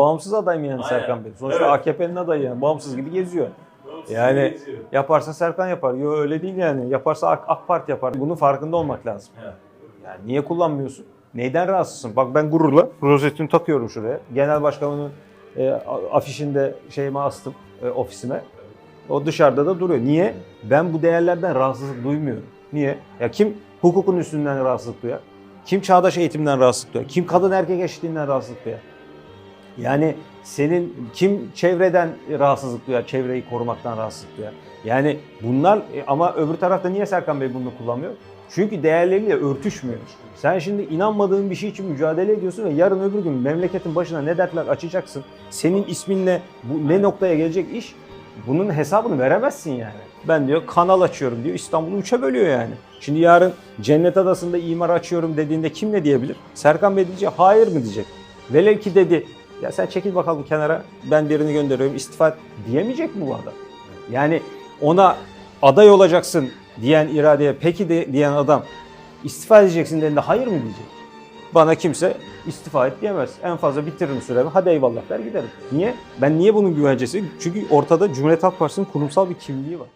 Bağımsız aday mı yani Aynen. Serkan Bey? Sonuçta Evet. AKP'nin adayı yani. Bağımsız gibi geziyor. Yani yaparsa Serkan yapar. Yok öyle değil yani. Yaparsa AK, AK Parti yapar. Bunun farkında olmak lazım. Evet. Yani niye kullanmıyorsun? Neyden rahatsızsın? Bak ben gururla rozetini takıyorum şuraya. Genel başkanının e, afişinde şeyime astım e, ofisime. O dışarıda da duruyor. Niye? Ben bu değerlerden rahatsızlık duymuyorum. Niye? Ya kim hukukun üstünden rahatsızlık duyar? Kim çağdaş eğitimden rahatsızlık duyar? Kim kadın erkek eşitliğinden rahatsızlık duyar? Yani senin kim çevreden rahatsızlık duyar, çevreyi korumaktan rahatsızlık duyar. Yani bunlar e, ama öbür tarafta niye Serkan Bey bunu kullanmıyor? Çünkü değerleriyle örtüşmüyor. Sen şimdi inanmadığın bir şey için mücadele ediyorsun ve yarın öbür gün memleketin başına ne dertler açacaksın. Senin isminle bu ne noktaya gelecek iş bunun hesabını veremezsin yani. Ben diyor kanal açıyorum diyor İstanbul'u üçe bölüyor yani. Şimdi yarın Cennet Adası'nda imar açıyorum dediğinde kim ne diyebilir? Serkan Bey diyecek hayır mı diyecek. Velev ki dedi ya sen çekil bakalım kenara ben birini gönderiyorum istifa et." diyemeyecek mi bu adam? Yani ona aday olacaksın diyen iradeye peki de diyen adam istifa edeceksin dediğinde hayır mı diyecek? Bana kimse istifa et diyemez. En fazla bitiririm süremi. Hadi eyvallah der giderim. Niye? Ben niye bunun güvencesi? Çünkü ortada Cumhuriyet Halk Partisi'nin kurumsal bir kimliği var.